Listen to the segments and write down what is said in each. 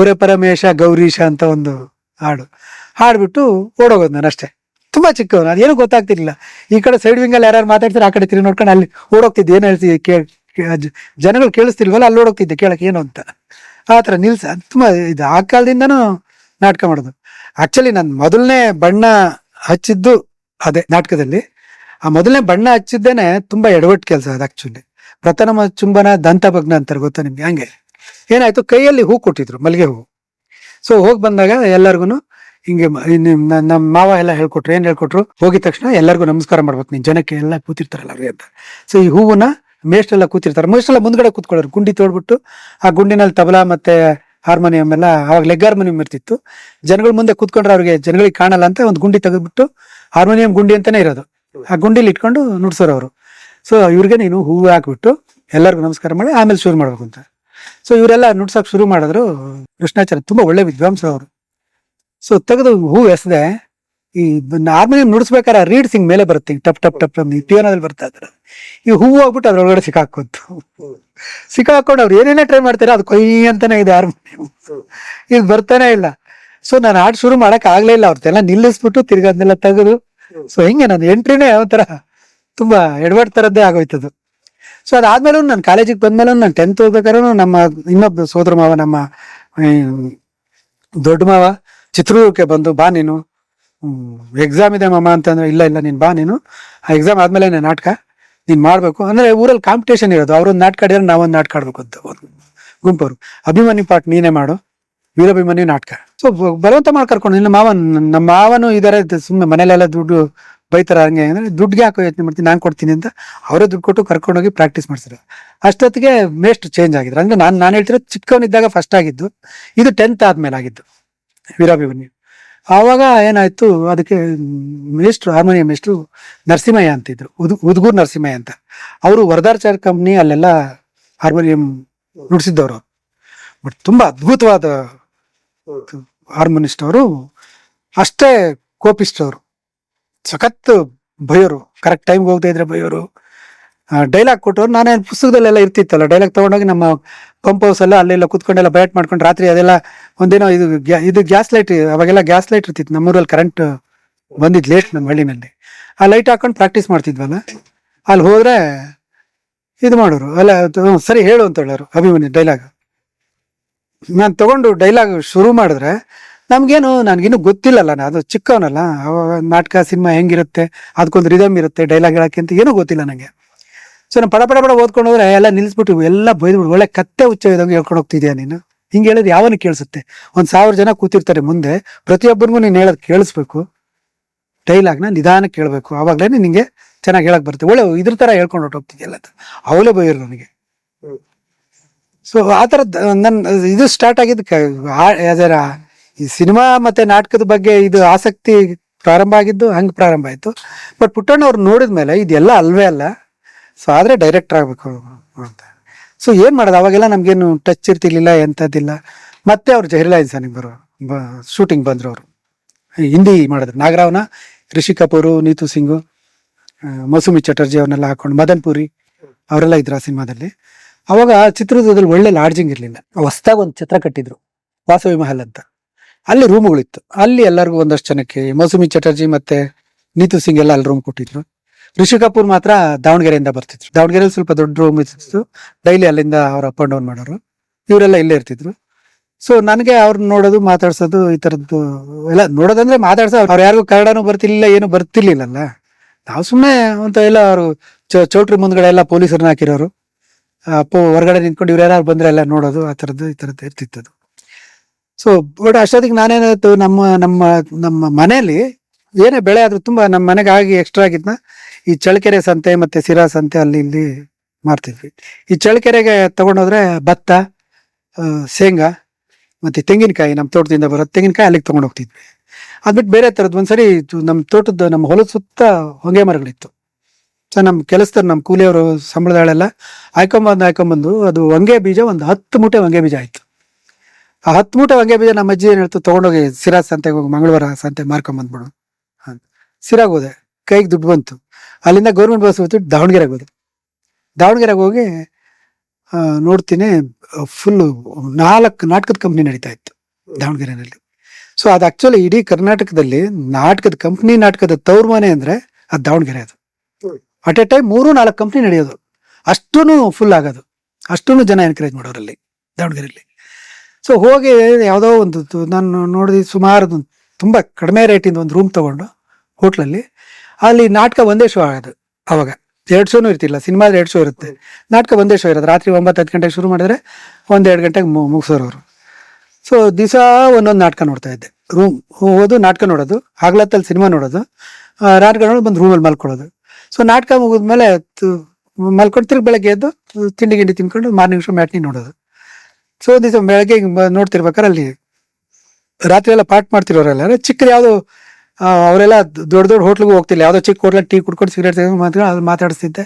ಪುರ ಪರಮೇಶ ಗೌರೀಶ ಅಂತ ಒಂದು ಹಾಡು. ಹಾಡ್ಬಿಟ್ಟು ಓಡೋಗೋದು ನಾನು ಅಷ್ಟೇ. ತುಂಬಾ ಚಿಕ್ಕವನು. ಅದೇನು ಗೊತ್ತಾಗ್ತಿರ್ಲಿಲ್ಲ. ಈ ಕಡೆ ಸೈಡ್ ವಿಂಗಲ್ಲಿ ಯಾರು ಮಾತಾಡ್ತಾರೆ ಆ ಕಡೆ ತಿರುಗಿ ನೋಡ್ಕೊಂಡು ಅಲ್ಲಿ ಓಡೋಗ್ತಿದ್ದೆ. ಏನು ಹೇಳ್ತಿದ್ದೆ ಕೇ, ಕೇ- ಜನಗಳು ಕೇಳಿಸ್ತಿಲ್ವಲ್ಲ, ಅಲ್ಲಿ ಓಡೋಗ್ತಿದ್ದೆ. ಕೇಳಕ್ಕೆ ಏನು ಅಂತ. ಆ ಥರ ನಿಲ್ಸ, ತುಂಬ ಇದು, ಆ ಕಾಲದಿಂದನೂ ನಾಟಕ ಮಾಡೋದು. ಆ್ಯಕ್ಚುಲಿ ನಾನು ಮೊದಲನೇ ಬಣ್ಣ ಹಚ್ಚಿದ್ದು ಅದೇ ನಾಟಕದಲ್ಲಿ. ಆ ಮೊದಲನೇ ಬಣ್ಣ ಹಚ್ಚಿದ್ದೇನೆ ತುಂಬ ಎಡವಟ್ಟು ಕೆಲಸ ಅದು ಆ್ಯಕ್ಚುಲಿ ಪ್ರಥಮ ಚುಂಬನ ದಂತಭಗ್ನ ಅಂತಾರೆ ಗೊತ್ತಾ ನಿಮ್ಗೆ? ಹಂಗೆ. ಏನಾಯ್ತು? ಕೈಯಲ್ಲಿ ಹೂ ಕೊಟ್ಟಿದ್ರು, ಮಲ್ಲಿಗೆ ಹೂ. ಸೊ ಹೋಗಿ ಬಂದಾಗ ಎಲ್ಲರಿಗೂ ಹಿಂಗೆ ನಮ್ಮ ಮಾವ ಎಲ್ಲ ಹೇಳ್ಕೊಟ್ರು, ಏನ್ ಹೇಳ್ಕೊಟ್ರು? ಹೋಗಿದ ತಕ್ಷಣ ಎಲ್ಲರಿಗೂ ನಮಸ್ಕಾರ ಮಾಡ್ಬೇಕು, ನೀನ್ ಜನಕ್ಕೆ ಎಲ್ಲ ಕೂತಿರ್ತಾರಲ್ಲ ಅವ್ರಿಗೆ ಅಂತ. ಸೊ ಈ ಹೂವನ್ನ ಮೇಷ್ಟೆಲ್ಲ ಕೂತಿರ್ತಾರೆ. ಮೇಷ್ಟೆಲ್ಲ ಮುಂದ್ಗಡೆ ಕೂತ್ಕೊಳ್ಳೋರು, ಗುಂಡಿ ತೋಡ್ಬಿಟ್ಟು ಆ ಗುಂಡಿನಲ್ಲಿ ತಬಲಾ ಮತ್ತೆ ಹಾರ್ಮೋನಿಯಂ ಎಲ್ಲ ಅವಾಗ ಲೆಗ್ ಹಾರ್ಮೋನಿಯಂ ಇರ್ತಿತ್ತು. ಜನಗಳ ಮುಂದೆ ಕೂತ್ಕೊಂಡ್ರೆ ಅವ್ರಿಗೆ ಜನಗಳಿಗೆ ಕಾಣಲ್ಲ ಅಂತ ಒಂದು ಗುಂಡಿ ತೆಗೆದ್ಬಿಟ್ಟು ಹಾರ್ಮೋನಿಯಂ ಗುಂಡಿ ಅಂತಾನೆ ಇರೋದು. ಆ ಗುಂಡಿಲಿ ಇಟ್ಕೊಂಡು ನುಡ್ಸೋರು ಅವರು. ಸೊ ಇವ್ರಿಗೆ ನೀನು ಹೂವು ಹಾಕ್ಬಿಟ್ಟು ಎಲ್ಲರಿಗೂ ನಮಸ್ಕಾರ ಮಾಡಿ ಆಮೇಲೆ ಶುರು ಮಾಡ್ಬೇಕು ಅಂತ. ಸೊ ಇವರೆಲ್ಲ ನುಡ್ಸಕ್ ಶುರು ಮಾಡಿದ್ರು. ಕೃಷ್ಣಾಚಾರ್ಯ ತುಂಬಾ ಒಳ್ಳೆ ವಿದ್ವಾಂಸ ಅವರು. ಸೊ ತೆಗೆದು ಹೂ ಎಸದೆ, ಈ ಹಾರ್ಮೋನಿಯಂ ನುಡಿಸ್ಬೇಕಾದ್ರೆ ರೀಡ್ ಸಿಂಗ್ ಮೇಲೆ ಬರುತ್ತೆ ಟಪ್ ಟಪ್ ಟಪ್ ಟಪ್ ಪಿಯೋನದಲ್ಲಿ ಬರ್ತಾ ಇದ್ದಾರೆ. ಈ ಹೂವು ಹೋಗ್ಬಿಟ್ಟು ಅದ್ರೊಳಗಡೆ ಸಿಕ್ಕಾಕೊಂತು ಸಿಕ್ಕಾಕೊಂಡು ಅವ್ರು ಏನೇನೇ ಟ್ರೈ ಮಾಡ್ತಾರೆ ಅದು ಕೊಯ್ ಅಂತಾನೆ ಇದೆ ಹಾರ್ಮೋನಿಯಂ ಇದು ಬರ್ತಾನೆ ಇಲ್ಲ. ಸೊ ನಾನು ಹಾಡು ಶುರು ಮಾಡಕ್ ಆಗ್ಲೇ ಇಲ್ಲ ಅವ್ರದ್ದೆಲ್ಲ ನಿಲ್ಲಿಸ್ಬಿಟ್ಟು ತಿರ್ಗದ್ನೆಲ್ಲ ತೆಗೆದು. ಸೊ ಹಿಂಗೆ ನನ್ನ ಎಂಟ್ರಿನೇ ತರ ತುಂಬಾ ಎಡವಟ್ ತರದ್ದೇ ಆಗೋಯ್ತದು. ಸೊ ಅದಾದ್ಮೇಲೂ ನಾನು ಕಾಲೇಜಿಗೆ ಬಂದ್ಮೇಲೂ ನಾನು ಟೆಂತ್ ಓದ್ಬೇಕಾದ್ರೂ ನಮ್ಮ ಇನ್ನೊಬ್ಬ ಸೋದರ ಮಾವ ನಮ್ಮ ದೊಡ್ಡ ಮಾವ ಚಿತ್ರದುರ್ಗಕ್ಕೆ ಬಂದು, ಬಾ ನೀನು ಎಕ್ಸಾಮ್ ಇದೆ ಮಾಮ ಅಂತಂದ್ರೆ, ಇಲ್ಲ ಇಲ್ಲ, ನೀನು ಬಾ ನೀನು, ಆ ಎಕ್ಸಾಮ್ ಆದ್ಮೇಲೆ ನಾಟಕ ನೀನು ಮಾಡಬೇಕು. ಅಂದ್ರೆ ಊರಲ್ಲಿ ಕಾಂಪಿಟೇಷನ್ ಇರೋದು, ಅವ್ರೊಂದು ನಾಟಕ ಆಡಿದ್ರೆ ನಾವೊಂದು ನಾಟಕ ಆಡ್ಬೇಕು ಅಂತ ಒಂದು ಅಭಿಮಾನಿ ಪಾಠ ನೀನೇ ಮಾಡು ವೀರಾಭಿಮಾನಿ ನಾಟಕ. ಸೊ ಬಲವಂತ ಮಾಡಿ ಕರ್ಕೊಂಡು ನಿನ್ನ ಮಾವನ್ ನಮ್ಮ ಮಾವನು ಇದಾರೆ ಸುಮ್ಮನೆ ಮನೇಲೆಲ್ಲ ದುಡ್ಡು ಬೈತಾರ ಹಂಗೆ ಅಂದ್ರೆ ದುಡ್ಡಿಗೆ ಹಾಕೋ ಯೋಚನೆ ಮಾಡ್ತೀನಿ, ನಾನು ಕೊಡ್ತೀನಿ ಅಂತ ಅವರೇ ದುಡ್ಡು ಕೊಟ್ಟು ಕರ್ಕೊಂಡೋಗಿ ಪ್ರಾಕ್ಟೀಸ್ ಮಾಡ್ತಾರೆ ಅಷ್ಟೊತ್ತಿಗೆ ಮೇಸ್ಟ್ ಚೇಂಜ್ ಆಗಿದ್ರು ಅಂದ್ರೆ ನಾನು ನಾನು ಹೇಳ್ತಿರೋ ಚಿಕ್ಕವನಿದ್ದಾಗ ಫಸ್ಟ್ ಆಗಿದ್ದು, ಇದು ಟೆಂತ್ ಆದ್ಮೇಲೆ ಆಗಿದ್ದು, ವೀರಾಭಿಮನ್ಯು. ಆವಾಗ ಏನಾಯ್ತು, ಅದಕ್ಕೆ ಮೇಷ್ಟ್ರು ಹಾರ್ಮೋನಿಯಂ ಮೇಷ್ಟ್ರು ನರಸಿಂಹಯ್ಯ ಅಂತಿದ್ರು, ಉದ್, ಉದ್ಗೂರ್ ನರಸಿಂಹಯ್ಯ ಅಂತ. ಅವರು ವರದಾರ್ಚಾರ್ ಕಂಪ್ನಿ ಅಲ್ಲೆಲ್ಲ ಹಾರ್ಮೋನಿಯಂ ನುಡಿಸಿದ್ದವರು ಬಟ್ ತುಂಬಾ ಅದ್ಭುತವಾದ ಹಾರ್ಮೋನಿಸ್ಟ್ ಅವರು, ಅಷ್ಟೇ ಕೋಪಿಸ್ಟ್ ಅವರು. ಸಖತ್ ಬೈಯೋರು ಕರೆಕ್ಟ್ ಟೈಮ್ಗೆ ಹೋಗ್ತಾ ಇದ್ರೆ ಬೈಯೋರು. ಡೈಲಾಗ್ ಕೊಟ್ಟವ್ರು, ನಾನೇ ಪುಸ್ತಕದಲ್ಲೆಲ್ಲ ಇರ್ತಿತ್ತಲ್ಲ ಡೈಲಾಗ್ ತೊಗೊಂಡೋಗಿ ನಮ್ಮ ಪಂಪ್ ಹೌಸ್ ಎಲ್ಲ ಅಲ್ಲೆಲ್ಲ ಕುತ್ಕೊಂಡೆಲ್ಲ ಬಯಟ್ ಮಾಡ್ಕೊಂಡು ರಾತ್ರಿ ಅದೆಲ್ಲ ಒಂದೇನೋ ಇದು ಇದು ಗ್ಯಾಸ್ ಲೈಟ್ ಅವಾಗೆಲ್ಲ ಗ್ಯಾಸ್ ಲೈಟ್ ಇರ್ತಿತ್ತು, ನಮ್ಮೂರಲ್ಲಿ ಕರೆಂಟ್ ಬಂದಿದ್ ಲೇಟ್ ನಮ್ಮ ಹಳ್ಳಿನಲ್ಲಿ. ಆ ಲೈಟ್ ಹಾಕೊಂಡು ಪ್ರಾಕ್ಟೀಸ್ ಮಾಡ್ತಿದ್ವಲ್ಲ, ಅಲ್ಲಿ ಹೋದ್ರೆ ಇದು ಮಾಡೋರು, ಅಲ್ಲ ಸರಿ ಹೇಳು ಅಂತ ಹೇಳೋರು, ಅಭಿಮನ್ಯು ಡೈಲಾಗ್ ನಾನು ತಗೊಂಡು ಡೈಲಾಗ್ ಶುರು ಮಾಡಿದ್ರೆ ನಮ್ಗೇನು ನನ್ಗಿನ್ನು ಗೊತ್ತಿಲ್ಲಲ್ಲ ನಾನು ಅದು ಚಿಕ್ಕವನಲ್ಲ ಅವಾಗ ನಾಟಕ ಸಿನಿಮಾ ಹೆಂಗಿರುತ್ತೆ ಅದಕ್ಕೊಂದು ರಿದಮ್ ಇರುತ್ತೆ ಡೈಲಾಗ್ ಹೇಳಕ್ಕೆ ಅಂತ ಏನೂ ಗೊತ್ತಿಲ್ಲ ನನಗೆ ಸೊ ನಾನು ಪಡ ಪಡ ಪಡ ಓದ್ಕೊಂಡು ಹೋದ್ರೆ ಎಲ್ಲ ನಿಲ್ಸ್ಬಿಟ್ಟು ಎಲ್ಲ ಬೈದ್ಬಿಟ್ಟು ಒಳ್ಳೆ ಕತ್ತೆ ಹುಚ್ಚ ಇದ್ದಂಗೆ ಹೇಳ್ಕೊಂಡು ಹೋಗ್ತಿದ್ಯಾ ನೀನು? ಹಿಂಗೆ ಹೇಳಿದ್ರೆ ಯಾವನು ಕೇಳಿಸುತ್ತೆ? ಒಂದು ಸಾವಿರ ಜನ ಕೂತಿರ್ತಾರೆ ಮುಂದೆ ಪ್ರತಿಯೊಬ್ಬರಿಗೂ ನೀನು ಹೇಳೋದು ಕೇಳಿಸ್ಬೇಕು. ಡೈಲಾಗ್ನ ನಿಧಾನ ಕೇಳಬೇಕು. ಆವಾಗಲೇ ನಿನಗೆ ಚೆನ್ನಾಗಿ ಹೇಳಕ್ ಬರುತ್ತೆ. ಒಳ್ಳೆ ಇದ್ರ ತರ ಹೇಳ್ಕೊಂಡು ಹೊಟ್ಟೋಗ್ತಿದ್ಯಲ್ಲ ಎಲ್ಲ ಅವಲೇ ಬೈಯರು ನನಗೆ. ಸೊ ಆ ಥರದ್ದು ನನ್ನ ಇದು ಸ್ಟಾರ್ಟ್ ಆಗಿದ್ದು ಈ ಸಿನಿಮಾ ಮತ್ತೆ ನಾಟಕದ ಬಗ್ಗೆ ಇದು ಆಸಕ್ತಿ ಪ್ರಾರಂಭ ಆಗಿದ್ದು, ಹಂಗೆ ಪ್ರಾರಂಭ ಆಯಿತು. ಬಟ್ ಪುಟ್ಟಣ್ಣ ಅವ್ರು ನೋಡಿದ್ಮೇಲೆ ಇದೆಲ್ಲ ಅಲ್ವೇ ಅಲ್ಲ. ಸೊ ಆದರೆ ಡೈರೆಕ್ಟರ್ ಆಗಬೇಕು ಅಂತ. ಸೊ ಏನು ಮಾಡೋದು? ಅವಾಗೆಲ್ಲ ನಮಗೇನು ಟಚ್ ಇರ್ತಿರ್ಲಿಲ್ಲ, ಎಂಥದ್ದಿಲ್ಲ. ಮತ್ತೆ ಅವ್ರು ಜಹಿರ್ಲಾ ಇನ್ಸಾನಿಗೆ ಬರೋ ಶೂಟಿಂಗ್ ಬಂದರು ಅವರು ಹಿಂದಿ ಮಾಡಿದ್ರು. ನಾಗರಾವ್ನ, ರಿಷಿ ಕಪೂರು, ನೀತು ಸಿಂಗು ಮಸೂಮಿ ಮೌಸುಮಿ ಚಟರ್ಜಿ ಅವ್ರನ್ನೆಲ್ಲ ಹಾಕೊಂಡು, ಮದನ್ ಪುರಿ ಅವರೆಲ್ಲ ಇದ್ರು ಆ ಸಿನಿಮಾದಲ್ಲಿ. ಅವಾಗ ಚಿತ್ರದುರ್ಗದಲ್ಲಿ ಒಳ್ಳೆ ಲಾಡ್ಜಿಂಗ್ ಇರಲಿಲ್ಲ. ಹೊಸ್ದಾಗಿ ಒಂದು ಚಿತ್ರ ಕಟ್ಟಿದ್ರು. ವಾಸವಿ ಮಹಲ್ ಅಂತ. ಅಲ್ಲಿ ರೂಮ್ಗಳಿತ್ತು. ಅಲ್ಲಿ ಎಲ್ಲರಿಗೂ ಒಂದಷ್ಟು ಜನಕ್ಕೆ ಮೌಸುಮಿ ಚಟರ್ಜಿ ಮತ್ತೆ ನೀತು ಸಿಂಗ್ ಎಲ್ಲ ಅಲ್ಲಿ ರೂಮ್ ಕೊಟ್ಟಿದ್ರು. ರಿಷಿ ಕಪೂರ್ ಮಾತ್ರ ದಾವಣಗೆರೆಯಿಂದ ಬರ್ತಿದ್ರು. ದಾವಣಗೆರೆಯಲ್ಲಿ ಸ್ವಲ್ಪ ದೊಡ್ಡ ರೂಮ್ ಇತ್ತು ಡೈಲಿ ಅಲ್ಲಿಂದ ಅವ್ರು ಅಪ್ ಅಂಡ್ ಡೌನ್ ಮಾಡೋರು. ಇವರೆಲ್ಲ ಇಲ್ಲೇ ಇರ್ತಿದ್ರು. ಸೊ ನನಗೆ ಅವ್ರನ್ನ ನೋಡೋದು, ಮಾತಾಡ್ಸೋದು, ಈ ತರದ್ದು ಎಲ್ಲ ನೋಡೋದಂದ್ರೆ ಮಾತಾಡ್ಸೋ, ಅವ್ರು ಯಾರಿಗೂ ಕನ್ನಡನೂ ಬರ್ತಿರ್ಲಿಲ್ಲ, ಏನು ಬರ್ತಿರ್ಲಿಲ್ಲಲ್ಲ. ನಾವು ಸುಮ್ಮನೆ ಅಂತ ಎಲ್ಲ ಅವರು ಚೌಟ್ರಿ ಮುಂದ್ಗಡೆ ಎಲ್ಲ ಪೊಲೀಸರನ್ನ ಹಾಕಿರೋರು. ಅಪ್ಪ ಹೊರಗಡೆ ನಿಂತ್ಕೊಂಡು ಇವ್ರು ಯಾರು ಬಂದ್ರೆ ಎಲ್ಲ ನೋಡೋದು, ಆ ಥರದ್ದು ಈ ಥರದ್ದು ಇರ್ತಿತ್ತದು. ಸೊ ಬಟ್ ಅಷ್ಟೊತ್ತಿಗೆ ನಾನೇನಾಯ್ತು ನಮ್ಮ ನಮ್ಮ ನಮ್ಮ ಮನೆಯಲ್ಲಿ ಏನೇ ಬೆಳೆ ಆದ್ರೂ ತುಂಬಾ ನಮ್ಮ ಮನೆಗೆ ಆಗಿ ಎಕ್ಸ್ಟ್ರಾ ಆಗಿದ್ನ ಈ ಚಳ್ಳಕೆರೆ ಸಂತೆ ಮತ್ತೆ ಸಿರಾ ಸಂತೆ ಅಲ್ಲಿ ಇಲ್ಲಿ ಮಾರ್ತಿದ್ವಿ. ಈ ಚಳ್ಳಕೆರೆಗೆ ತಗೊಂಡೋದ್ರೆ ಭತ್ತ ಶೇಂಗಾ ಮತ್ತೆ ತೆಂಗಿನಕಾಯಿ ನಮ್ಮ ತೋಟದಿಂದ ಬರೋ ತೆಂಗಿನಕಾಯಿ ಅಲ್ಲಿಗೆ ತಗೊಂಡು ಹೋಗ್ತಿದ್ವಿ. ಅದ್ಬಿಟ್ಟು ಬೇರೆ ತರದ್ ಒಂದ್ಸರಿ ನಮ್ಮ ತೋಟದ ನಮ್ಮ ಹೊಲದ ಸುತ್ತ ಹೊಂಗೆ ಮರಗಳಿತ್ತು. ಸೊ ನಮ್ಮ ಕೆಲಸದವ್ರು ನಮ್ಮ ಕೂಲಿಯವರು ಸಂಬಳದಾಳೆಲ್ಲ ಹಾಯ್ಕೊಂಬಂದು ಅದು ಹೊಂಗೆ ಬೀಜ ಒಂದು ಹತ್ತು ಮೂಟೆ ಹೊಂಗೆ ಬೀಜ ಆಯ್ತು. ಆ ಹತ್ತು ಮೂಟೆ ಹೊಂಗೆ ಬೀಜ ನಮ್ಮ ಅಜ್ಜಿ ಏನು ಹೇಳ್ತು ತಗೊಂಡೋಗಿ ಸಿರಾ ಸಂತೆಗೆ ಹೋಗಿ ಮಂಗಳವಾರ ಸಂತೆ ಮಾರ್ಕೊಂಬಂದ್ಬಿಡು ಅಂತ. ಸಿರಾಗ ಹೋದೆ ಕೈಗೆ ದುಡ್ಡು ಬಂತು. ಅಲ್ಲಿಂದ ಗೌರ್ಮೆಂಟ್ ಬಸ್ ಹೋಗ್ಬಿಟ್ಟು ದಾವಣಗೆರೆಗೆ ಹೋದೆ. ದಾವಣಗೆರೆಗೆ ಹೋಗಿ ನೋಡ್ತೀನಿ ಫುಲ್ಲು ನಾಲ್ಕು, ನಾಟಕದ ಕಂಪ್ನಿ ನಡೀತಾ ಇತ್ತು ದಾವಣಗೆರೆನಲ್ಲಿ. ಸೊ ಅದು ಆಕ್ಚುಲಿ ಇಡೀ ಕರ್ನಾಟಕದಲ್ಲಿ ನಾಟಕದ ಕಂಪ್ನಿ ನಾಟಕದ ತವ್ರ ಮನೆ ಅಂದ್ರೆ ಅದು ದಾವಣಗೆರೆ ಅದು. ಅಟ್ ಎ ಟೈಮ್ ಮೂರು, ನಾಲ್ಕು ಕಂಪ್ನಿ ನಡೆಯೋದು. ಅಷ್ಟೂ ಫುಲ್ ಆಗೋದು. ಅಷ್ಟೂ ಜನ ಎನ್ಕರೇಜ್ ಮಾಡೋರಲ್ಲಿ ದಾವಣಗೆರೆಯಲ್ಲಿ ಸೊ ಹೋಗಿ ಯಾವುದೋ ಒಂದು ನಾನು ನೋಡಿದ ಸುಮಾರು ತುಂಬ ಕಡಿಮೆ ರೇಟಿಂದ ಒಂದು ರೂಮ್ ತಗೊಂಡು ಹೋಟ್ಲಲ್ಲಿ ಅಲ್ಲಿ ನಾಟಕ ಒಂದೇ ಶೋ ಆಗೋದು ಅವಾಗ. ಎರಡು ಶೋನು ಇರ್ತಿಲ್ಲ, ಸಿನಿಮಾದ ಎರಡು ಶೋ ಇರುತ್ತೆ. ನಾಟಕ ಒಂದೇ ಶೋ ಇರೋದು. ರಾತ್ರಿ ಒಂಬತ್ತು ಹತ್ತು ಗಂಟೆಗೆ ಶುರು ಮಾಡಿದ್ರೆ ಒಂದು ಎರಡು ಗಂಟೆಗೆ ಮುಗಿಸೋರು ಅವರು ಸೊ ದಿವಸ ಒಂದೊಂದು ನಾಟಕ ನೋಡ್ತಾ ಇದ್ದೆ. ರೂಮ್ ಹೋಗೋದು ನಾಟಕ ನೋಡೋದು, ಹಾಗಲತ್ತಲ್ಲಿ ಸಿನಿಮಾ ನೋಡೋದು. ರಾತ್ರಿ ನೋಡೋದು ಬಂದು ರೂಮಲ್ಲಿ ಮಲ್ಕೊಳ್ಳೋದು. ಸೊ ನಾಟಕ ಮುಗಿದ್ಮೇಲೆ ಮಲ್ಕೊಂಡು ತಿರ್ಗಿ ಬೆಳಗ್ಗೆ ಎದ್ದು ತಿಂಡಿ ಗಿಂಡಿ ತಿನ್ಕೊಂಡು ಮಾರ್ನಿಂಗ್ ಶೋ ಮ್ಯಾಟ್ನಿ ನೋಡೋದು. ಸೊ ದಿವಸ ಬೆಳಗ್ಗೆ ನೋಡ್ತಿರ್ಬೇಕಾರೆ ಅಲ್ಲಿ ರಾತ್ರಿ ಎಲ್ಲ ಪಾಠ ಮಾಡ್ತಿರೋರೆಲ್ಲ. ಚಿಕ್ಕದು ಯಾವುದು ಅವರೆಲ್ಲ ದೊಡ್ಡ ದೊಡ್ಡ ಹೋಟ್ಲಿಗೆ ಹೋಗ್ತಿಲ್ಲ. ಯಾವುದೋ ಚಿಕ್ಕ ಹೋಟ್ಲಲ್ಲಿ ಟೀ ಕುಡ್ಕೊಂಡು ಸಿಗರೇಟ್ ಮಾತ್ರ ಮಾತಾಡಿಸ್ತಿದ್ದೆ.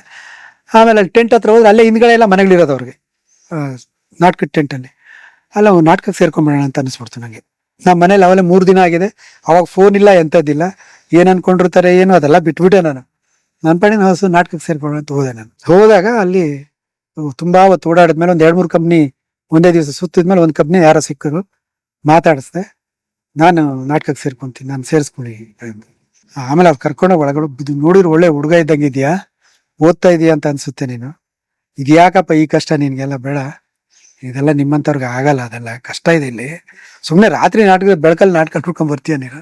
ಆಮೇಲೆ ಟೆಂಟ್ ಹತ್ರ ಹೋದ್ರೆ ಅಲ್ಲೇ ಹಿಂದ್ಗಡೆ ಎಲ್ಲ ಮನೆಗಳಿರೋದು ಅವ್ರಿಗೆ. ನಾಟಕದ ಟೆಂಟಲ್ಲಿ. ಅಲ್ಲ ನಾಟಕಕ್ಕೆ ಸೇರ್ಕೊಂಬಿಡೋಣ ಅಂತ ಅನಿಸ್ಬಿಡ್ತು ನನಗೆ ನಮ್ಮ ಮನೇಲಿ ಅವಲೇ ಮೂರು ದಿನ ಆಗಿದೆ. ಅವಾಗ ಫೋನ್ ಇಲ್ಲ ಎಂಥದ್ದಿಲ್ಲ ಏನು ಅನ್ಕೊಂಡಿರ್ತಾರೆ, ಏನು ಅದೆಲ್ಲ ಬಿಟ್ಬಿಟ್ಟೆ ನಾನು. ನನ್ನ ಪಡಿ ನಾವು ನಾಟಕಕ್ಕೆ ಸೇರ್ಕೊಂಡು ಅಂತ ಹೋದೆ ನಾನು. ಹೋದಾಗ ಅಲ್ಲಿ ತುಂಬ ಹೊತ್ತು ಓಡಾಡಿದ್ಮೇಲೆ ಒಂದು ಎರಡು ಮೂರು ಕಂಪ್ನಿ ಒಂದೇ ದಿವಸ ಸುತ್ತಿದ್ಮೇಲೆ ಒಂದು ಕಂಪ್ನಿ ಯಾರೋ ಸಿಕ್ಕರು ಮಾತಾಡಿಸ್ದೆ, ನಾನು ನಾಟಕಕ್ಕೆ ಸೇರ್ಕೊಂತೀನಿ, ನಾನು ಸೇರಿಸ್ಕೊಳ್ಳಿ. ಆಮೇಲೆ ಅವ್ರು ಕರ್ಕೊಂಡೋಗಿ ಒಳಗಡೆ ನೋಡಿದ್ರೆ ಒಳ್ಳೆ ಹುಡುಗ ಇದ್ದಂಗೆ ಇದೆಯಾ? ಓದ್ತಾ ಇದೀಯ ಅಂತ ಅನ್ಸುತ್ತೆ ನೀನು. ಇದು ಯಾಕಪ್ಪ ಈ ಕಷ್ಟ ನಿನ್ಗೆಲ್ಲ ಬೇಡ? ಇದೆಲ್ಲ ನಿಮ್ಮಂಥವ್ರಿಗೆ ಆಗಲ್ಲ, ಅದೆಲ್ಲ ಕಷ್ಟ ಇದೆ ಇಲ್ಲಿ. ಸುಮ್ಮನೆ ರಾತ್ರಿ ನಾಟಕ ಬೆಳಕಲ್ಲಿ ನಾಟಕ ಹುಡ್ಕೊಂಡ್ ಬರ್ತೀಯ ನೀನು?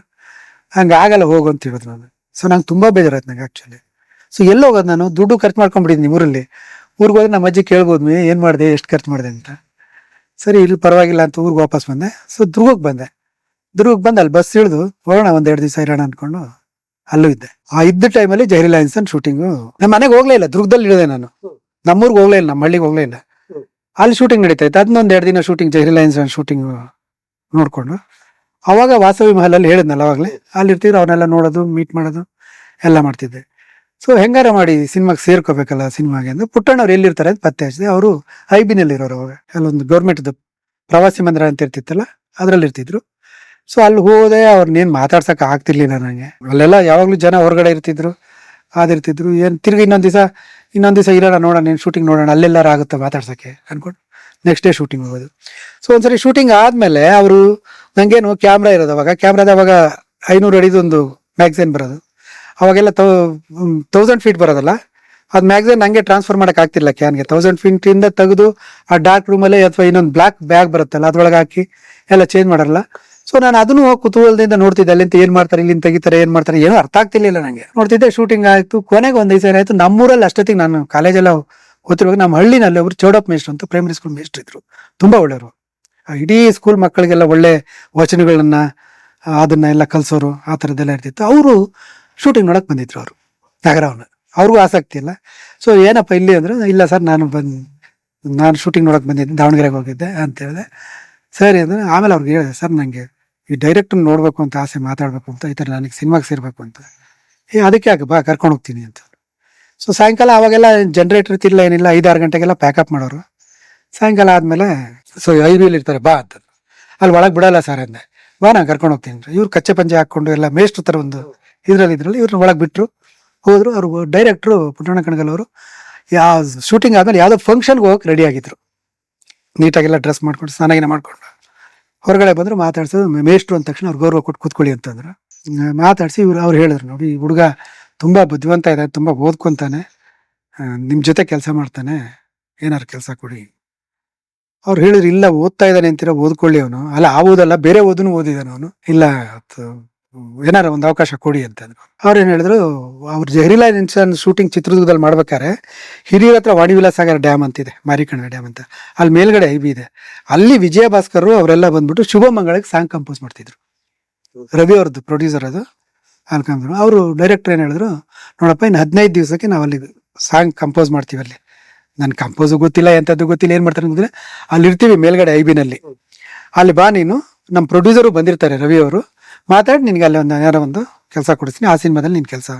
ಹಂಗೆ ಆಗಲ್ಲ, ಹೋಗು ಅಂತ ಹೇಳಿದ್ರು ನಾನು ಸೊ ನಂಗೆ ತುಂಬ ಬೇಜಾರಾಯ್ತು ನಂಗೆ ಆಕ್ಚುಲಿ ಸೊ ಎಲ್ಲಿ ಹೋಗೋದು ನಾನು? ದುಡ್ಡು ಖರ್ಚು ಮಾಡ್ಕೊಂಡ್ಬಿಟ್ಟಿದ್ದೀನಿ ಊರಲ್ಲಿ. ಊರಿಗೆ ಹೋದ್ರೆ ನಮ್ಮ ಅಜ್ಜಿ ಕೇಳ್ಬೋದು ಏನ್ ಮಾಡಿದೆ? ಎಷ್ಟು ಖರ್ಚು ಮಾಡಿದೆ? ಅಂತ. ಸರಿ, ಇಲ್ಲಿ ಪರವಾಗಿಲ್ಲ ಅಂತ ಊರಿಗೆ ವಾಪಸ್ ಬಂದೆ. ಸೊ ದುರ್ಗಕ್ಕೆ ಬಂದೆ. ದುರ್ಗಕ್ಕೆ ಬಂದು ಅಲ್ಲಿ ಬಸ್ ಇಳಿದು ಹೋಗೋಣ ಒಂದ್ ಎರಡು ದಿವಸ ಇರೋಣ ಅನ್ಕೊಂಡು ಅಲ್ಲೂ ಇದ್ದೆ. ಆ ಇದ್ದ ಟೈಮಲ್ಲಿ ಜೈರಿ ಅನ್ ಶೂಟಿಂಗು ನಮ್ಮ ಮನೆಗೆ ಹೋಗ್ಲೇ ಇಲ್ಲ ದುರ್ಗದಲ್ಲಿ ಇಳಿದೆ ನಾನು. ನಮ್ಮೂರಿಗೆ ಹೋಗ್ಲೇ ಇಲ್ಲ ನಮ್ಮ ಹಳ್ಳಿಗೆ ಹೋಗ್ಲೇ ಇಲ್ಲ. ಅಲ್ಲಿ ಶೂಟಿಂಗ್ ನಡೀತಾ ಇತ್ತು. ಅದನ್ನೊಂದ್ ಎರಡು ದಿನ ಶೂಟಿಂಗ್ ಜೈರಿ ಲೈನ್ಸ್ ಶೂಟಿಂಗ್ ನೋಡಿಕೊಂಡು. ಅವಾಗ ವಾಸವಿ ಮಹಲಲ್ಲಿ ಹೇಳಿದ್ನಲ್ಲ ಅವಾಗಲೇ. ಅಲ್ಲಿ ಇರ್ತಿದ್ರು ಅವನ್ನೆಲ್ಲ ನೋಡೋದು ಮೀಟ್ ಮಾಡೋದು, ಎಲ್ಲ ಮಾಡ್ತಿದ್ದೆ. ಸೊ ಹೆಂಗಾರ ಮಾಡಿ ಸಿನಿಮಾಗೆ ಸೇರ್ಕೋಬೇಕಲ್ಲ ಸಿನಿಮಾಗೆ ಅಂದ್ರೆ ಪುಟ್ಟಣ್ಣವ್ರು ಎಲ್ಲಿರ್ತಾರೆ ಅಂತ ಪತ್ತೆ ಹಚ್ಚಿದೆ. ಅವರು ಐ ಬಿನಲ್ಲಿ ಇರೋರು ಅವಾಗ. ಅಲ್ಲೊಂದು ಗೌರ್ಮೆಂಟ್ದು ಪ್ರವಾಸಿ ಮಂದಿರ ಅಂತ ಇರ್ತಿತ್ತಲ್ಲ, ಅದ್ರಲ್ಲಿ ಇರ್ತಿದ್ರು. ಸೊ ಅಲ್ಲಿ ಹೋದೆ ಅವ್ರನ್ನೇನು ಮಾತಾಡ್ಸಕ್ ಆಗ್ತಿರ್ಲಿಲ್ಲ ನನಗೆ ಅಲ್ಲೆಲ್ಲ ಯಾವಾಗಲೂ ಜನ ಹೊರಗಡೆ ಇರ್ತಿದ್ರು ಅದಿರ್ತಿದ್ರು ಏನು ತಿರ್ಗಿ ಇನ್ನೊಂದು ದಿವಸ ಇನ್ನೊಂದು ದಿವಸ ಇರೋಣ ನೋಡೋಣ ಏನು ಶೂಟಿಂಗ್ ನೋಡೋಣ, ಅಲ್ಲೆಲ್ಲಾರು ಆಗುತ್ತೆ ಮಾತಾಡ್ಸೋಕ್ಕೆ ಅನ್ಕೊಂಡು ನೆಕ್ಸ್ಟ್ ಡೇ ಶೂಟಿಂಗ್ ಹೋಗೋದು. ಸೊ ಒಂದ್ಸರಿ ಶೂಟಿಂಗ್ ಆದಮೇಲೆ ಅವರು ನಂಗೇನು ಕ್ಯಾಮ್ರಾ ಇರೋದು ಅವಾಗ. ಕ್ಯಾಮ್ರಾದ ಅವಾಗ ಐನೂರು ಅಡಿದು ಒಂದು ಮ್ಯಾಗ್ಝಿನ್ ಬರೋದು. ಅವಾಗೆಲ್ಲ ತೌಸಂಡ್ ಫೀಟ್ ಬರೋದಲ್ಲ? ಅದು ಮ್ಯಾಗ್ಝಿನ್ ನಂಗೆ ಟ್ರಾನ್ಸ್ಫರ್ ಮಾಡಕ್ ಆಗ್ತಿಲ್ಲ ಕ್ಯಾನ್ಗೆ. ತೌಸಂಡ್ ಫೀಟ್ ಇಂದ ತೆಗೆದು ಆ ಡಾರ್ಕ್ ರೂಮಲ್ಲೇ ಅಥವಾ ಇನ್ನೊಂದು ಬ್ಲಾಕ್ ಬ್ಯಾಗ್ ಬರುತ್ತಲ್ಲ, ಅದ್ರೊಳಗೆ ಹಾಕಿ ಎಲ್ಲ ಚೇಂಜ್ ಮಾಡಲ್ಲ. ಸೊ ನಾನು ಅದನ್ನು ಕುತೂಹಲದಿಂದ ನೋಡ್ತಿದ್ದೆ ಅಲ್ಲಿಂದ ಏನ್ ಮಾಡ್ತಾರೆ ಇಲ್ಲಿಂದ ತೆಗಿತಾರೆ, ಏನ್ ಮಾಡ್ತಾರೆ, ಏನೋ ಅರ್ಥ ಆಗ್ತಿರ್ಲಿಲ್ಲ ನಂಗೆ. ನೋಡ್ತಿದ್ದೆ ಶೂಟಿಂಗ್ ಆಯ್ತು, ಕೊನೆಗೆ ಒಂದ್ ಸಾವಿರ ಏನಾಯ್ತು ನಮ್ಮೂರಲ್ಲಿ ಅಷ್ಟೊತ್ತಿಗೆ ನಾನು ಕಾಲೇಜೆಲ್ಲ ಓದಿರುವಾಗ ನಮ್ಮ ಹಳ್ಳಿನಲ್ಲಿ ಒಬ್ರು ಚೌಡಪ್ಪ ಮೇಷ್ಟ್ರು ಅಂತ ಪ್ರೈಮರಿ ಸ್ಕೂಲ್ ಮೇಷ್ಟ್ರು ಇದ್ರು. ತುಂಬಾ ಒಳ್ಳೆಯವರು. ಇಡೀ ಸ್ಕೂಲ್ ಮಕ್ಕಳಿಗೆಲ್ಲ ಒಳ್ಳೆ ವಚನಗಳನ್ನ, ಅದನ್ನ ಎಲ್ಲ ಕಲಿಸೋರು, ಆ ಥರದ್ದೆಲ್ಲ ಇರ್ತಿತ್ತು. ಅವರು ಶೂಟಿಂಗ್ ನೋಡಕ್ಕೆ ಬಂದಿದ್ರು ಅವರು ನಾಗರಾವ್ನ ಅವ್ರಿಗೂ ಆಸಕ್ತಿ ಇಲ್ಲ. ಸೊ ಏನಪ್ಪ ಇಲ್ಲಿ ಅಂದ್ರೆ, ಇಲ್ಲ ಸರ್, ನಾನು ಬಂದು, ನಾನು ಶೂಟಿಂಗ್ ನೋಡಕ್ಕೆ ಬಂದಿದ್ದೆ ದಾವಣಗೆರೆಗೆ ಹೋಗಿದ್ದೆ ಅಂತ ಹೇಳಿದೆ. ಸರಿ ಅಂದ್ರೆ, ಆಮೇಲೆ ಅವ್ರಿಗೆ ಹೇಳಿದೆ ಸರ್ ನನಗೆ ಈ ಡೈರೆಕ್ಟರ್ ನೋಡಬೇಕು ಅಂತ ಆಸೆ, ಮಾತಾಡಬೇಕು ಅಂತ, ಈ ಥರ ನನಗೆ ಸಿನಿಮಾಗೆ ಸೇರ್ಬೇಕು ಅಂತ. ಏ, ಅದಕ್ಕೆ ಯಾಕೆ, ಬಾ, ಕರ್ಕೊಂಡು ಹೋಗ್ತೀನಿ ಅಂತ. ಸೊ ಸಾಯಂಕಾಲ ಅವಾಗೆಲ್ಲ ಜನ್ರೇಟರ್ ಇರ್ತಿಲ್ಲ ಏನಿಲ್ಲ, ಐದಾರು ಗಂಟೆಗೆಲ್ಲ ಪ್ಯಾಕಪ್ ಮಾಡೋರು. ಸಾಯಂಕಾಲ ಆದ್ಮೇಲೆ ಸೊ ಐ ಬಿಲ್ ಇರ್ತಾರೆ, ಬಾ ಅಂತ ಅಲ್ಲಿ ಒಳಗೆ ಬಿಡಲ್ಲ ಸರ್, ಅಂದೆ. ಬಾ, ನಾನು ಕರ್ಕೊಂಡು ಹೋಗ್ತೀನಿ ಇವ್ರು ಕಚ್ಚೆ ಪಂಚೆ ಹಾಕೊಂಡು ಎಲ್ಲ ಮೇಷ್ಟ್ರ ಥರ ಒಂದು ಇದ್ರಲ್ಲಿ ಇದರಲ್ಲಿ ಇವ್ರನ್ನ ಒಳಗೆ ಬಿಟ್ಟರು ಹೋದ್ರು ಅವರು ಡೈರೆಕ್ಟ್ರು ಪುಟ್ಟಣ್ಣ ಕಣಗಲ್ ಅವರು. ಯಾವ ಶೂಟಿಂಗ್ ಆದಮೇಲೆ ಯಾವುದೋ ಫಂಕ್ಷನ್ಗೆ ಹೋಗಕ್ಕೆ ರೆಡಿ ಆಗಿದ್ರು. ನೀಟಾಗೆಲ್ಲ ಡ್ರೆಸ್ ಮಾಡ್ಕೊಂಡು, ಸ್ನಾನಗಿನ ಮಾಡ್ಕೊಂಡು. ಹೊರಗಡೆ ಬಂದರು ಮಾತಾಡ್ಸೋದು ಮೇಷ್ಟ್ರು ಅಂದ ತಕ್ಷಣ ಅವ್ರು ಗೌರವ ಕೊಟ್ಟು ಕೂತ್ಕೊಳ್ಳಿ ಅಂತಂದ್ರು. ಮಾತಾಡಿಸಿ ಇವ್ರು ಅವ್ರು ಹೇಳಿದ್ರು, ನೋಡಿ, ಈ ಹುಡುಗ ತುಂಬ ಬುದ್ಧಿವಂತ ಇದೆ, ತುಂಬ ಓದ್ಕೊತಾನೆ. ನಿಮ್ಮ ಜೊತೆ ಕೆಲಸ ಮಾಡ್ತಾನೆ. ಏನಾರು ಕೆಲಸ ಕೊಡಿ. ಅವ್ರು ಹೇಳಿದ್ರು, ಇಲ್ಲ, ಓದ್ತಾ ಇದ್ದಾನೆ ಅಂತೀರ, ಓದ್ಕೊಳ್ಳಿ ಅವನು. ಅಲ್ಲ, ಆ ಓದಲ್ಲ, ಬೇರೆ ಓದನು ಓದಿದಾನೆ ಅವನು. ಇಲ್ಲ ಏನಾರ ಒಂದು ಅವಕಾಶ ಕೊಡಿ ಅಂತಂದ್ರು ಅವ್ರು ಏನು ಹೇಳಿದ್ರು, ಅವ್ರು ಜಹರಿಲಾ ಇನ್ಸನ್ ಶೂಟಿಂಗ್ ಚಿತ್ರದುರ್ಗದಲ್ಲಿ ಮಾಡ್ಬೇಕಾದ್ರೆ ಹಿರಿಯರ ಹತ್ರ ವಾಣಿವಿಲಾಸಾಗರ ಡ್ಯಾಮ್ ಅಂತಿದೆ ಮಾರಿಕಣ್ಣ ಡ್ಯಾಮ್ ಅಂತ. ಅಲ್ಲಿ ಮೇಲ್ಗಡೆ ಬಿ ಇದೆ. ಅಲ್ಲಿ ವಿಜಯ ಭಾಸ್ಕರ್ ಅವರೆಲ್ಲ ಬಂದ್ಬಿಟ್ಟು ಶುಭ ಮಂಗಳಕ್ಕೆ ಸಾಂಗ್ ಕಂಪೋಸ್ ಮಾಡ್ತಿದ್ರು. ರವಿ ಅವ್ರದ್ದು ಪ್ರೊಡ್ಯೂಸರ್ ಅದು. ಅನ್ಕೊಂಡ್ರು ಅವರು ಡೈರೆಕ್ಟರ್ ಏನು ಹೇಳಿದ್ರು, ನೋಡಪ್ಪ, ಇನ್ನು ಹದಿನೈದು ದಿವಸಕ್ಕೆ ನಾವು ಅಲ್ಲಿ ಸಾಂಗ್ ಕಂಪೋಸ್ ಮಾಡ್ತೀವಿ ಅಲ್ಲಿ. ನನ್ ಕಂಪೋಸು ಗೊತ್ತಿಲ್ಲ ಎಂಥದ್ದು ಗೊತ್ತಿಲ್ಲ, ಏನು ಮಾಡ್ತಾರೆ ಅಂದ್ರೆ ಅಲ್ಲಿ ಇರ್ತೀವಿ ಮೇಲ್ಗಡೆ ಬಿನಲ್ಲಿ ಅಲ್ಲಿ ಬಾ ನೀನು. ನಮ್ಮ ಪ್ರೊಡ್ಯೂಸರು ಬಂದಿರ್ತಾರೆ, ರವಿ ಅವರು. ಮಾತಾಡಿ, ನಿನಗೆ ಅಲ್ಲಿ ಒಂದು ಒಂದು ಕೆಲಸ ಕೊಡಿಸ್ತೀನಿ. ಆ ಸಿನಿಮಾದಲ್ಲಿ ನೀನು ಕೆಲಸ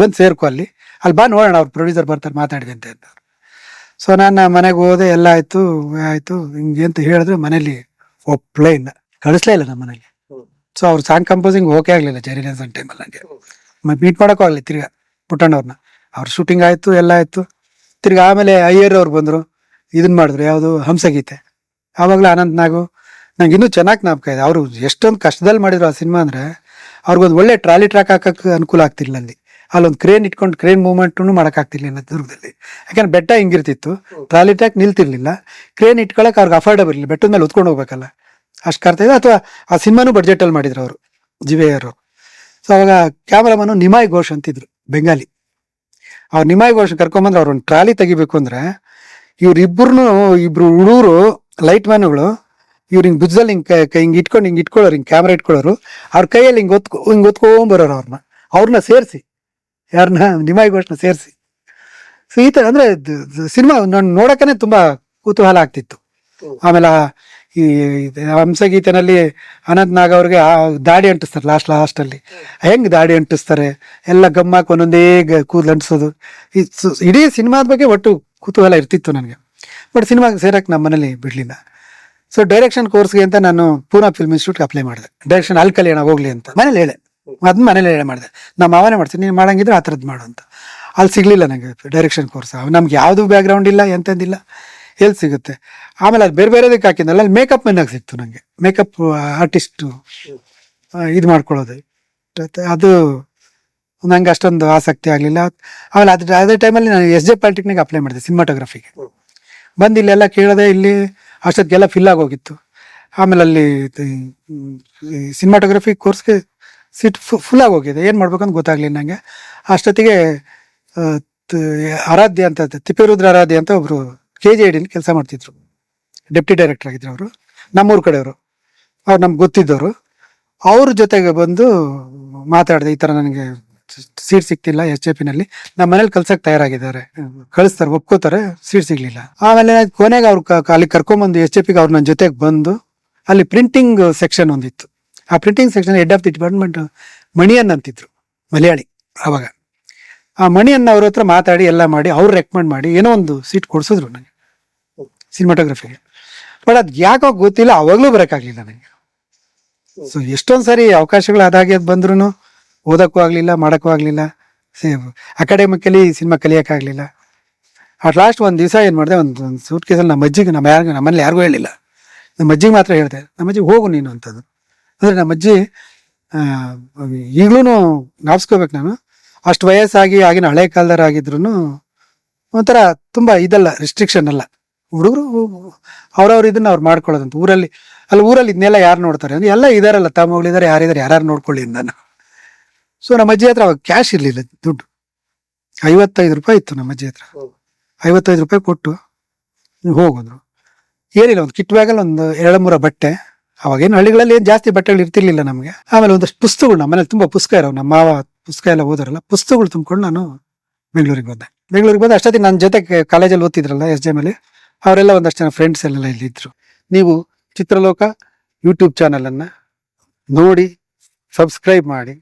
ಬಂದು ಸೇರ್ಕೊ ಅಲ್ಲಿ. ಅಲ್ಲಿ ಬಾ ನೋಡೋಣ, ಅವ್ರು ಪ್ರೊಡ್ಯೂಸರ್ ಬರ್ತಾರೆ ಮಾತಾಡಿದೆ ಅಂತ ಹೇಳ್ತಾರೆ. ಸೊ ನಾನು ಮನೆಗೆ ಹೋದೆ, ಎಲ್ಲ ಆಯಿತು ಆಯಿತು. ಹಿಂಗೆ ಅಂತ ಹೇಳಿದ್ರೆ ಮನೇಲಿ ಒಪ್ಲೇ ಇಲ್ಲ. ಕಳಿಸ್ಲೇ ಇಲ್ಲ ನಮ್ಮ ಮನೇಲಿ. ಸೊ ಅವ್ರು ಸಾಂಗ್ ಕಂಪೋಸಿಂಗ್ ಓಕೆ ಆಗಲಿಲ್ಲ ಜೆರಿ ನೆನ್ಸನ್ ಟೈಮಲ್ಲಿ ನನಗೆ ಮೀಟ್ ಮಾಡೋಕ್ಕೂ ಆಗಲಿ ತಿರ್ಗಾ ಪುಟ್ಟಣ್ಣವ್ರನ್ನ ಅವ್ರ ಶೂಟಿಂಗ್ ಆಯಿತು, ಎಲ್ಲ ಆಯಿತು. ತಿರ್ಗಿ ಆಮೇಲೆ ಅಯ್ಯರ್ ಅವ್ರು ಬಂದರು. ಇದನ್ನ ಮಾಡಿದ್ರು, ಯಾವುದು ಹಂಸಗೀತೆ. ಆವಾಗಲೇ ಅನಂತ್ ನಾಗು ನಂಗೆ ಇನ್ನೂ ಚೆನ್ನಾಗಿ ಜ್ಞಾಪಕ ಇದೆ. ಅವರು ಎಷ್ಟೊಂದು ಕಷ್ಟದಲ್ಲಿ ಮಾಡಿದ್ರು ಆ ಸಿನಿಮಾ ಅಂದರೆ ಅವ್ರಿಗೊಂದು ಒಳ್ಳೆ ಟ್ರಾಲಿ ಟ್ರ್ಯಾಕ್ ಹಾಕಕ್ಕೆ ಅನುಕೂಲ ಆಗ್ತಿಲ್ಲ ಅಲ್ಲಿ. ಅಲ್ಲೊಂದು ಕ್ರೇನ್ ಇಟ್ಕೊಂಡು ಕ್ರೇನ್ ಮೂವ್ಮೆಂಟು ಮಾಡೋಕ್ಕಾಗ್ತಿರ್ಲಿಲ್ಲ ದುರ್ಗದಲ್ಲಿ. ಯಾಕಂದ್ರೆ ಬೆಟ್ಟ ಹಿಂಗಿರ್ತಿತ್ತು. ಟ್ರಾಲಿ ಟ್ರ್ಯಾಕ್ ನಿಲ್ತಿರ್ಲಿಲ್ಲ. ಕ್ರೇನ್ ಇಟ್ಕೊಳಕ್ಕೆ ಅವ್ರಿಗೆ ಅಫೋರ್ಡಬಲ್ ಇಲ್ಲ. ಬೆಟ್ಟದ ಮೇಲೆ ಹೊತ್ಕೊಂಡು ಹೋಗ್ಬೇಕಲ್ಲ. ಅಷ್ಟು ಕರ್ತಾ ಇದೆ. ಅಥವಾ ಆ ಸಿನಿಮಾನು ಬಡ್ಜೆಟಲ್ಲಿ ಮಾಡಿದ್ರು ಅವರು, ಜಿವೆಯರು. ಸೊ ಅವಾಗ ಕ್ಯಾಮ್ರಾಮನು ನಿಮಾಯ್ ಘೋಷ್ ಅಂತಿದ್ರು ಬೆಂಗಾಲಿ. ಅವ್ರು ನಿಮಾಯ್ ಘೋಷ್ ಕರ್ಕೊಂಬಂದ್ರೆ ಅವ್ರು ಒಂದು ಟ್ರಾಲಿ ತೆಗಿಬೇಕು ಅಂದರೆ ಇವ್ರಿಬ್ರು ಇಬ್ರು ಹುಡುಗರು ಲೈಟ್ ಮ್ಯಾನ್ಗಳು ಇವ್ರು ಹಿಂಗ್ ಭುಜದಲ್ಲಿ ಹಿಂಗ್ ಕೈ- ಹಿಂಗೆ ಇಟ್ಕೊಂಡು ಹಿಂಗೆ ಇಟ್ಕೊಳ್ಳೋರು, ಹಿಂಗೆ ಕ್ಯಾಮ್ರಾ ಇಟ್ಕೊಳ್ಳೋರು, ಅವ್ರ ಕೈಯಲ್ಲಿ ಹಿಂಗೆ ಒತ್ಕೊ ಹಿಂಗೆ ಒತ್ಕೊಂಬರೋರು ಅವ್ರನ್ನ ಅವ್ರನ್ನ ಸೇರಿಸಿ. ಯಾರನ್ನ ನಿಮಾಯಿ ಘೋಷಣೆ ಸೇರಿಸಿ. ಸೊ ಈ ಥರ ಅಂದ್ರೆ ಸಿನಿಮಾ ನಾನು ನೋಡೋಕ್ಕೇ ತುಂಬಾ ಕುತೂಹಲ ಆಗ್ತಿತ್ತು. ಆಮೇಲೆ ಈ ಹಂಸಗೀತೆನಲ್ಲಿ ಅನಂತ್ ನಾಗ್ ಅವ್ರಿಗೆ ದಾಡಿ ಅಂಟಿಸ್ತಾರೆ ಲಾಸ್ಟ್ ಲಾಸ್ಟ್ ಅಲ್ಲಿ. ಹೆಂಗ್ ದಾಡಿ ಅಂಟಿಸ್ತಾರೆ? ಎಲ್ಲ ಗಮ್ಮಕ್ ಒಂದೊಂದೇ ಕೂದಲು ಅಂಟಿಸೋದು. ಇಡೀ ಸಿನಿಮಾದ ಬಗ್ಗೆ ಒಟ್ಟು ಕುತೂಹಲ ಇರ್ತಿತ್ತು ನನಗೆ. ಬಟ್ ಸಿನಿಮಾಗೆ ಸೇರಕ್ಕೆ ನಮ್ಮ ಮನೇಲಿ ಬಿಡ್ಲಿಲ್ಲ. ಸೊ ಡೈರೆಕ್ಷನ್ ಕೋರ್ಸ್ಗೆ ಅಂತ ನಾನು ಪೂನಾ ಫಿಲ್ಮ್ ಇನ್ಸ್ಟಿಟ್ಯೂಟ್ಗೆ ಅಪ್ಲೈ ಮಾಡಿದೆ. ಡೈರೆಕ್ಷನ್ ಅಲ್ಲಿ ಕಲಿಯೋಣ, ಹೋಗ್ಲಿ ಅಂತ. ಮನೇಲಿ ಹೇಳೆ. ಅದನ್ನ ಮನೇಲಿ ಹೇಳಿ ಮಾಡಿದೆ. ನಮ್ಮ ಮಾವನೇ ಮಾಡ್ತೀನಿ, ನೀನು ಮಾಡಂಗಿದ್ರೆ ಆ ಥರದ್ದು ಮಾಡು ಅಂತ. ಅಲ್ಲಿ ಸಿಗಲಿಲ್ಲ ನನಗೆ ಡೈರೆಕ್ಷನ್ ಕೋರ್ಸ್ ನಮ್ಗೆ ಯಾವುದು ಬ್ಯಾಕ್ಗ್ರೌಂಡ್ ಇಲ್ಲ, ಎಂತಂದಿಲ್ಲ. ಎಲ್ಲಿ ಸಿಗುತ್ತೆ? ಆಮೇಲೆ ಅದು ಬೇರೆ ಬೇರೆದಕ್ಕೆ ಹಾಕಿದ್ನಲ್ಲ, ಅಲ್ಲಿ ಮೇಕಪ್ ಮೆನ್ನಾಗಿ ಸಿಕ್ತು ನನಗೆ ಮೇಕಪ್ ಆರ್ಟಿಸ್ಟು ಇದು ಮಾಡ್ಕೊಳ್ಳೋದು. ಅದು ನಂಗೆ ಅಷ್ಟೊಂದು ಆಸಕ್ತಿ ಆಗಲಿಲ್ಲ. ಆಮೇಲೆ ಅದ್ರ ಅದೇ ಟೈಮಲ್ಲಿ ನಾನು ಎಸ್ ಜೆ ಪಾಲಿಟೆಕ್ನಿಕ್ ಅಪ್ಲೈ ಮಾಡಿದೆ ಸಿನಿಮಾಟೋಗ್ರಫಿಗೆ ಬಂದು ಇಲ್ಲೆಲ್ಲ ಕೇಳಿದೆ ಇಲ್ಲಿ ಅಷ್ಟೊತ್ತಿಗೆಲ್ಲ ಫಿಲ್ ಆಗೋಗಿತ್ತು. ಆಮೇಲೆ ಅಲ್ಲಿ ಸಿನಿಮಾಟೋಗ್ರಫಿ ಕೋರ್ಸ್ಗೆ ಸೀಟ್ ಫುಲ್ ಆಗೋಗಿದೆ. ಏನು ಮಾಡ್ಬೇಕಂತ ಗೊತ್ತಾಗ್ಲಿಲ್ಲ ನನಗೆ ಅಷ್ಟೊತ್ತಿಗೆ ಆರಾಧ್ಯ ಅಂತ, ತಿಪ್ಪೇರುದ್ರ ಆರಾಧ್ಯ ಅಂತ ಒಬ್ಬರು ಕೆ ಜಿ ಐಡಿನ ಕೆಲಸ ಮಾಡ್ತಿದ್ರು. ಡೆಪ್ಟಿ ಡೈರೆಕ್ಟರ್ ಆಗಿದ್ರು ಅವರು. ನಮ್ಮೂರು ಕಡೆಯವರು. ಅವ್ರು ನಮ್ಗೆ ಗೊತ್ತಿದ್ದವರು. ಅವ್ರ ಜೊತೆಗೆ ಬಂದು ಮಾತಾಡಿದೆ ಈ ಥರ ನನಗೆ ಸೀಟ್ ಸಿಗ್ತಿಲ್ಲ ಎಸ್ ಎ ಪಿನಲ್ಲಿ. ನಮ್ಮ ಮನೇಲಿ ಕಲ್ಸಕ್ ತಯಾರಾಗಿದ್ದಾರೆ. ಕಳಿಸ್ತಾರೆ, ಒಪ್ಕೋತಾರೆ, ಸೀಟ್ ಸಿಗ್ಲಿಲ್ಲ. ಆಮೇಲೆ ಕೊನೆಗೆ ಅವ್ರು ಅಲ್ಲಿ ಕರ್ಕೊಂಬಂದು ಎಸ್ ಜೆ ಪಿಗೆ ಅವ್ರು ನನ್ನ ಜೊತೆಗೆ ಬಂದು ಅಲ್ಲಿ ಪ್ರಿಂಟಿಂಗ್ ಸೆಕ್ಷನ್ ಒಂದಿತ್ತು. ಆ printing section head of the department Maniyan ಅಂತಿದ್ರು, ಮಲಯಾಳಿ ಅವಾಗ. ಆ ಮಣಿಯನ್ನ ಅವ್ರ ಹತ್ರ ಮಾತಾಡಿ, ಎಲ್ಲ ಮಾಡಿ, ಅವ್ರು ರೆಕಮೆಂಡ್ ಮಾಡಿ, ಏನೋ ಒಂದು ಸೀಟ್ ಕೊಡಿಸಿದ್ರು ನನಗೆ. ಸಿನಿಮಾಟೋಗ್ರಫಿಗೆ ಬಟ್ ಅದು ಯಾಕೋ ಗೊತ್ತಿಲ್ಲ, ಅವಾಗಲೂ ಬರೋಕ್ಕಾಗಲಿಲ್ಲ ನನಗೆ. ಸೊ ಎಷ್ಟೊಂದು ಸಾರಿ ಅವಕಾಶಗಳು ಅದಾಗೆ ಬಂದ್ರು ಓದಕ್ಕೂ ಆಗಲಿಲ್ಲ, ಮಾಡೋಕ್ಕೂ ಆಗಲಿಲ್ಲ. ಅಕಾಡೆಮಿಕಲಿ ಸಿನಿಮಾ ಕಲಿಯೋಕ್ಕಾಗಲಿಲ್ಲ ಅಟ್ ಲಾಸ್ಟ್ ಒಂದು ದಿವಸ ಏನು ಮಾಡಿದೆ, ಒಂದು ಒಂದು ಸೂಟ್ ಕೇಸಲ್ಲಿ ನಮ್ಮ ಅಜ್ಜಿಗೆ, ನಮ್ಮ ಯಾರಿಗೂ, ನಮ್ಮಲ್ಲಿ ಯಾರಿಗೂ ಹೇಳಿಲ್ಲ. ನಮ್ಮ ಅಜ್ಜಿಗೆ ಮಾತ್ರ ಹೇಳಿದೆ, ನಮ್ಮ ಅಜ್ಜಿಗೆ ಹೋಗು ನೀನು ಅಂತದ್ದು. ಅಂದರೆ ನಮ್ಮ ಅಜ್ಜಿ ಈಗಲೂ ಜ್ಞಾಪಿಸ್ಕೋಬೇಕು ನಾನು. ಅಷ್ಟು ವಯಸ್ಸಾಗಿ, ಆಗಿನ ಹಳೆ ಕಾಲದವರಾಗಿದ್ರು ಒಂಥರ ತುಂಬ ಇದಲ್ಲ ರಿಸ್ಟ್ರಿಕ್ಷನ್ ಅಲ್ಲ. ಹುಡುಗರು ಅವ್ರವ್ರ ಇದನ್ನ ಅವ್ರು ಮಾಡ್ಕೊಳ್ಳೋದಂತ ಊರಲ್ಲಿ, ಅಲ್ಲಿ ಊರಲ್ಲಿ ಇದನ್ನೆಲ್ಲ ಯಾರು ನೋಡ್ತಾರೆ? ಅಂದ್ರೆ ಎಲ್ಲ ಇದಾರಲ್ಲ, ತಮ್ಮ ಮಗಳಿದ್ದಾರೆ ಯಾರಿದ್ದಾರೆ ಯಾರು ನೋಡ್ಕೊಳ್ಳಿ ನಾನು ಸೊ ನಮ್ಮ ಅಜ್ಜಿ ಹತ್ರ ಅವಾಗ ಕ್ಯಾಶ್ ಇರಲಿಲ್ಲ ದುಡ್ಡು. ಐವತ್ತೈದು ರೂಪಾಯಿ ಇತ್ತು ನಮ್ಮ ಅಜ್ಜಿ ಹತ್ರ. ಐವತ್ತೈದು ರೂಪಾಯಿ ಕೊಟ್ಟು ಹೋಗೋದು ಹೋಗೋದ್ರು. ಏನಿಲ್ಲ ಒಂದು ಕಿಟ್ ಬ್ಯಾಗಲ್ಲಿ ಒಂದು ಎರಡು ಮೂರ ಬಟ್ಟೆ. ಅವಾಗೇನು ಹಳ್ಳಿಗಳಲ್ಲಿ ಏನು ಜಾಸ್ತಿ ಬಟ್ಟೆಗಳು ಇರ್ತಿರ್ಲಿಲ್ಲ ನಮಗೆ. ಆಮೇಲೆ ಒಂದಷ್ಟು ಪುಸ್ತಕಗಳು ನಮ್ಮ ಮನೇಲಿ ತುಂಬ ಪುಸ್ತಕ ಇರೋ ನಮ್ಮ ಮಾವ ಪುಸ್ತಕ ಎಲ್ಲ ಓದೋರಲ್ಲ ಪುಸ್ತಕಗಳು ತುಂಬಿಕೊಂಡು ನಾನು ಬೆಂಗಳೂರಿಗೆ ಬಂದೆ ಬೆಂಗಳೂರಿಗೆ ಬಂದು. ಅಷ್ಟೊತ್ತಿಗೆ ನನ್ನ ಜೊತೆ ಕಾಲೇಜಲ್ಲಿ ಓದ್ತಿದ್ರಲ್ಲ ಎಸ್ ಜೆ ಮೇಲೆ ಅವರೆಲ್ಲ ಒಂದಷ್ಟು ಜನ ಫ್ರೆಂಡ್ಸ್ ಎಲ್ಲ ಇಲ್ಲಿದ್ದರು ನೀವು ಚಿತ್ರಲೋಕ ಯೂಟ್ಯೂಬ್ ಚಾನಲನ್ನು ನೋಡಿ ಸಬ್ಸ್ಕ್ರೈಬ್ ಮಾಡಿ.